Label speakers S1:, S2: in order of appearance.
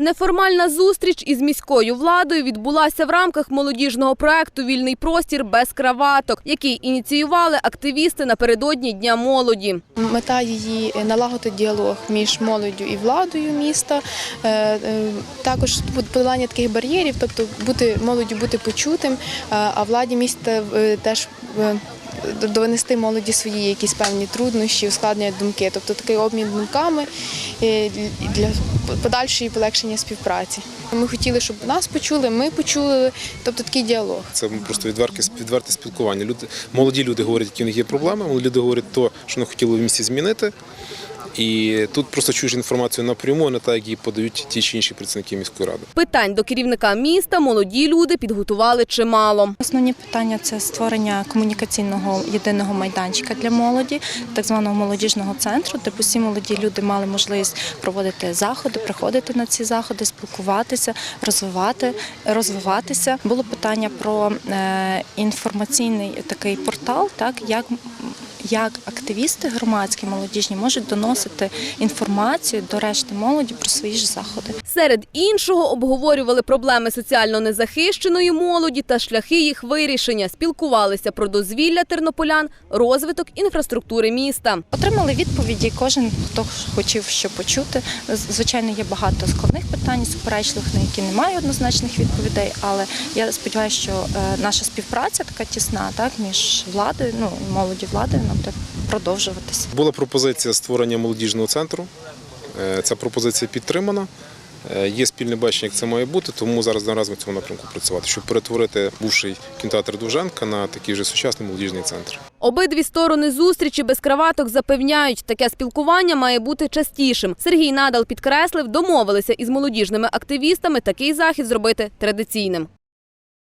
S1: Неформальна зустріч із міською владою відбулася в рамках молодіжного проекту Вільний простір без краваток, який ініціювали активісти напередодні Дня молоді.
S2: Мета її налагодити діалог між молоддю і владою міста. Е, е, Також подолання таких бар'єрів, тобто бути молоддю бути почутим, е, а владі міста теж. Донести молоді свої якісь певні труднощі, ускладнення думки, тобто такий обмін думками для подальшої полегшення співпраці. Ми хотіли, щоб нас почули, ми почули, тобто такий діалог.
S3: Це просто відверте, відверте спілкування. Люди, молоді люди говорять, які в них є проблеми, молоді люди говорять то, що вони хотіли в місті змінити. І тут просто чуєш інформацію напряму, а не так, як її подають ті чи інші працівники міської ради.
S1: Питань до керівника міста молоді люди підготували чимало.
S4: Основні питання це створення комунікаційного єдиного майданчика для молоді, так званого молодіжного центру, де усі молоді люди мали можливість проводити заходи, приходити на ці заходи, спілкуватися, розвивати, розвиватися. Було питання про е, інформаційний такий портал, так як. Як активісти громадські молодіжні можуть доносити інформацію до решти молоді про свої ж заходи.
S1: Серед іншого обговорювали проблеми соціально незахищеної молоді та шляхи їх вирішення. Спілкувалися про дозвілля тернополян, розвиток інфраструктури міста.
S4: Отримали відповіді. Кожен хто хотів що почути. Звичайно, є багато складних питань, суперечливих, на які немає однозначних відповідей. Але я сподіваюся, що е, наша співпраця така тісна, так між владою, ну молоді владою, нам буде продовжуватися.
S3: Була пропозиція створення молодіжного центру. Е, Ця пропозиція підтримана. Е, Є спільне бачення, як це має бути, тому зараз наразі ми в цьому напрямку працювати, щоб перетворити бувший кінотеатр Довженка на такий вже сучасний молодіжний центр.
S1: Обидві сторони зустрічі без краваток запевняють, таке спілкування має бути частішим. Сергій Надал підкреслив, домовилися із молодіжними активістами такий захід зробити традиційним.